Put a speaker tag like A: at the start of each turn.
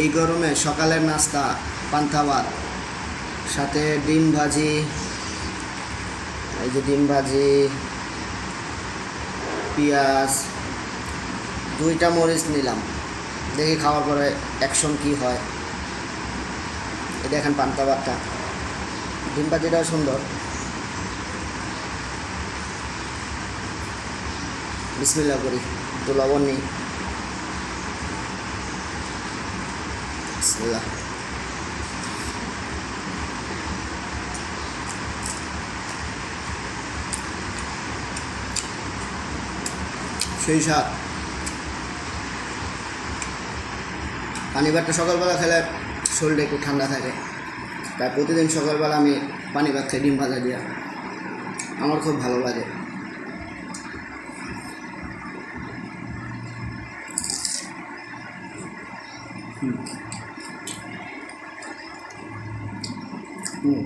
A: এই গরমে সকালের নাস্তা পান্তা ভাত সাথে ডিম ভাজি, এই যে ডিম ভাজি, পেঁয়াজ, দুইটা মরিচ নিলাম। দেখি খাওয়ার পরে অ্যাকশন কি হয়। এই দেখেন পান্তা ভাতটা ডিম ভাজিটাও সুন্দর। বিসমিল্লা করি, একটু লবণ নিই। বিসমিল্লাহ সেই পানি ভাতটা সকালবেলা খেলে শরীরটা একটু ঠান্ডা থাকে। তাই প্রতিদিন সকালবেলা আমি পানি ভাত খাই ডিম ভাজা দিয়া আমার খুব ভালো লাগে। হুম। হুম